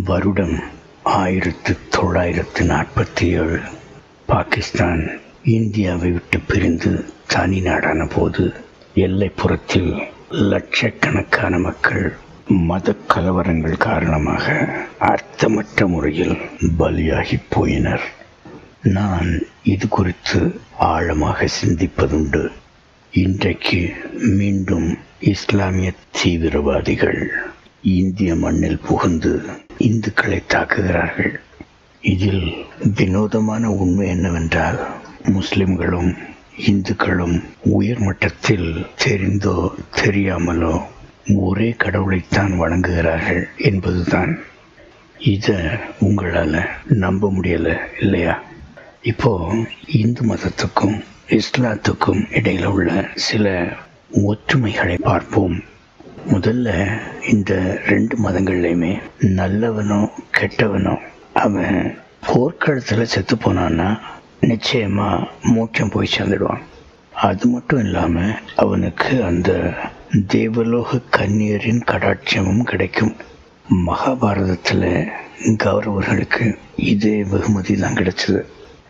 வருடம் ஆயிரத்து தொள்ளாயிரத்து நாற்பத்தி ஏழு பாகிஸ்தான் இந்தியாவை விட்டு பிரிந்து தனி நாடான போது எல்லைப்புறத்தில் லட்சக்கணக்கான மக்கள் மத கலவரங்கள் காரணமாக அர்த்தமற்ற முறையில் பலியாகி போயினர். நான் இது குறித்து ஆழமாக சிந்திப்பதுண்டு. இன்றைக்கு மீண்டும் இஸ்லாமிய தீவிரவாதிகள் இந்திய மண்ணில் புகுந்து இந்துக்களை தாக்குகிறார்கள். இதில் வினோதமான உண்மை என்னவென்றால் முஸ்லிம்களும் இந்துக்களும் உயர்மட்டத்தில் தெரிந்தோ தெரியாமலோ ஒரே கடவுளைத்தான் வணங்குகிறார்கள் என்பதுதான். இதை உங்களால் நம்ப முடியலை இல்லையா? இப்போ இந்து மதத்துக்கும் இஸ்லாத்துக்கும் இடையில் உள்ள சில ஒற்றுமைகளை பார்ப்போம். முதல்ல இந்த ரெண்டு மதங்கள்லையுமே நல்லவனோ கெட்டவனோ அவன் போர்க்களத்தில் செத்து போனான்னா நிச்சயமாக மோட்சம் போய் சேர்ந்துடுவான். அது மட்டும் இல்லாமல் அவனுக்கு அந்த தேவலோக கன்னியரின் கடாட்சமும் கிடைக்கும். மகாபாரதத்தில் கௌரவர்களுக்கு இதே வெகுமதி தான் கிடைச்சது.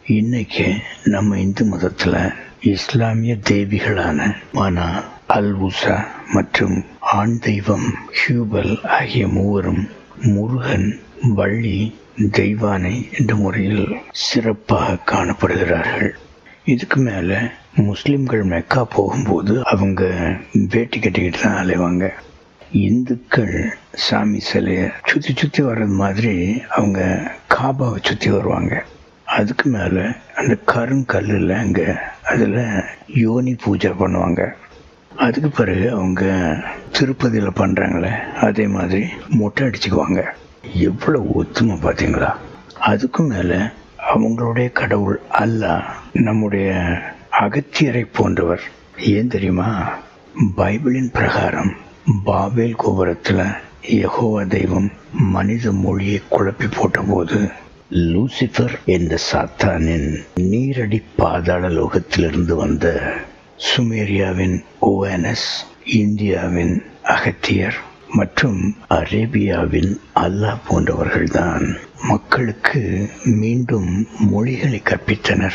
இன்னைக்கு நம்ம இந்து மதத்தில் இஸ்லாமிய தேவிகளான மானா அல்வுசா மற்றும் ஆண் தெய்வம் ஹியூபல் ஆகிய மூவரும் முருகன் வள்ளி தெய்வானை என்ற முறையில் சிறப்பாக காணப்படுகிறார்கள். இதுக்கு மேலே முஸ்லிம்கள் மெக்கா போகும்போது அவங்க வேட்டி கட்டிக்கிட்டு தான் அலைவாங்க. இந்துக்கள் சாமி சிலையை சுற்றி சுற்றி வர்றது மாதிரி அவங்க காபாவை சுற்றி வருவாங்க. அதுக்கு மேலே அந்த கருங்கல்லில் அங்கே அதில் யோனி பூஜை பண்ணுவாங்க. அதுக்கு பிறகு அவங்க திருப்பதியில் பண்ணுறாங்களே அதே மாதிரி மொட்டை அடிச்சுக்குவாங்க. எவ்வளோ ஒத்துமை பார்த்தீங்களா அதுக்கும் மேலே அவங்களுடைய கடவுள் அல்லாஹ் நம்முடைய அகத்தியரை போன்றவர். ஏன் தெரியுமா? பைபிளின் பிரகாரம் பாபேல் கோபுரத்தில் யகோவா தெய்வம் மனித மொழியை குழப்பி போட்டபோது லூசிஃபர் என்ற சாத்தானின் நீரடி பாதாள லோகத்திலிருந்து வந்த சுமேரியாவின் ஓஎன்எஸ் இந்தியாவின் அகத்தியர் மற்றும் அரேபியாவின் அல்லாஹ் போன்றவர்கள்தான். மக்களுக்கு மீண்டும் மொழிகளை கற்பித்தனர்.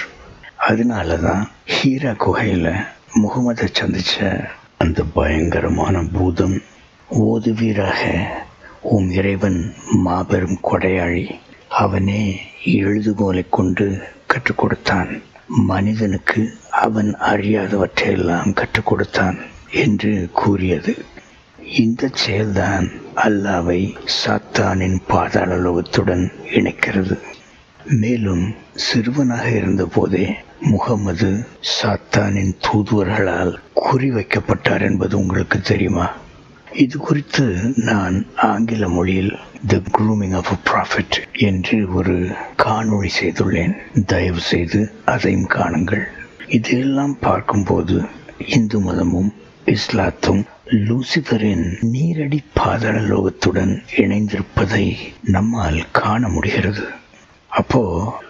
அதனால தான் ஹீரா குகையில் முகமதை சந்திச்ச அந்த பயங்கரமான பூதம். ஓதுவீராக உம் இறைவன் மாபெரும் கொடையாளி. அவனே எழுதுகோலை கொண்டு கற்றுக் கொடுத்தான். மனிதனுக்கு அவன் அறியாதவற்றையெல்லாம் கற்றுக் கொடுத்தான் என்று கூறியது. இந்த செயல்தான் அல்லாவை சாத்தானின் பாதாள லோகத்துடன் இணைக்கிறது. மேலும் சிறுவனாக இருந்தபோதே முகமது சாத்தானின் தூதுவர்களால் குறிவைக்கப்பட்டார் என்பது உங்களுக்கு தெரியுமா? இது குறித்து நான் ஆங்கில மொழியில் the grooming of a profit என்று ஒரு காணொளி செய்துள்ளேன். தயவு செய்து அதையும் காணுங்கள். இதையெல்லாம் பார்க்கும்போது இந்து மதமும் இஸ்லாத்தும் லூசிபரின் நீரடி பாதாள லோகத்துடன் இணைந்திருப்பதை நம்மால் காண முடிகிறது. அப்போ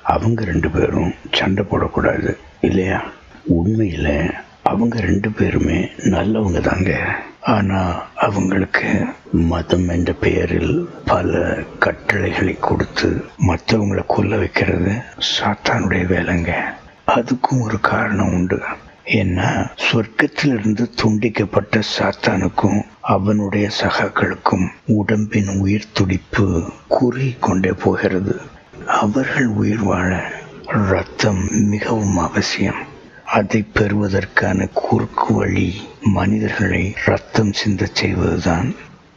அவங்க ரெண்டு பேரும் சண்டை போடக்கூடாது இல்லையா? உண்மையில் அவங்க ரெண்டு பேருமே நல்லவங்க தாங்க. ஆனா அவங்களுக்கு மதம் என்ற பெயரில் பல கட்டளைகளை கொடுத்து மற்றவங்களை கொல்ல வைக்கிறது சாத்தானுடைய வேலைங்க. அதுக்கும் ஒரு காரணம் உண்டு. ஏன்னா சொர்க்கத்திலிருந்து துண்டிக்கப்பட்ட சாத்தானுக்கும் அவனுடைய சகாக்களுக்கும் உடம்பின் உயிர் துடிப்பு குறுகி கொண்டே போகிறது. அவர்கள் உயிர் வாழ ரத்தம் மிகவும் அவசியம். அதை பெறுவதற்கான குறுக்கு வழி மனிதர்களை ரத்தம் சிந்தச் செய்வதுதான்.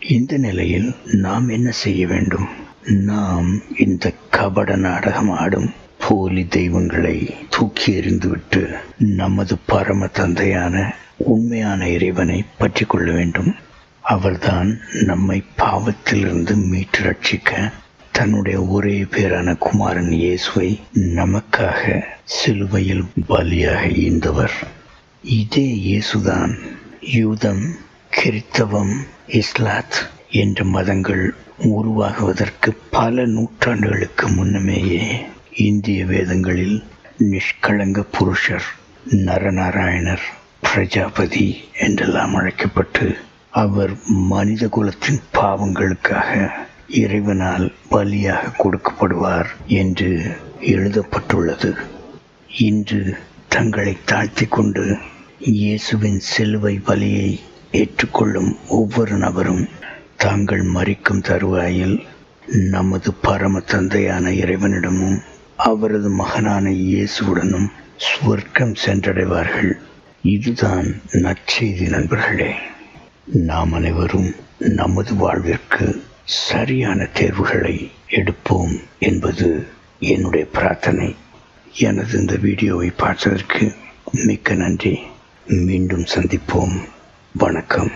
இந்த நிலையில் நாம் என்ன செய்ய வேண்டும்? நாம் இந்த கபட நாடகம் ஆடும் போலி தெய்வங்களை தூக்கி எறிந்துவிட்டு நமது பரம தந்தையான உண்மையான இறைவனை பற்றி கொள்ள வேண்டும். அவர்தான் நம்மை பாவத்திலிருந்து மீட்டு ரட்சிக்க தன்னுடைய ஒரே பேரான குமாரன் இயேசுவை நமக்காக சிலுவையில் பலியாக ஈந்தவர். இதே இயேசுதான் யூதம் கிறித்தவம் இஸ்லாத் என்ற மதங்கள் உருவாகுவதற்கு பல நூற்றாண்டுகளுக்கு முன்னமேயே இந்திய வேதங்களில் நிஷ்களங்க புருஷர் நரநாராயணர் பிரஜாபதி என்றெல்லாம் அழைக்கப்பட்டு அவர் மனித குலத்தின் பாவங்களுக்காக இறைவனால் பலியாக கொடுக்கப்படுவார் என்று எழுதப்பட்டுள்ளது. இன்று தங்களை தாழ்த்தி கொண்டு இயேசுவின் சிலுவை பலியை ஏற்றுக்கொள்ளும் ஒவ்வொரு நபரும் தாங்கள் மறிக்கும் தருவாயில் நமது பரம தந்தையான இறைவனிடமும் அவரது மகனான இயேசுவுடனும் சுவர்க்கம் சென்றடைவார்கள். இதுதான் நற்செய்தி நண்பர்களே. நாம் அனைவரும் நமது வாழ்விற்கு சரியான தேர்வுகளை எடுப்போம் என்பது என்னுடைய பிரார்த்தனை. எனது இந்த வீடியோவை பார்த்ததற்கு மிக்க நன்றி. மீண்டும் சந்திப்போம். வணக்கம்.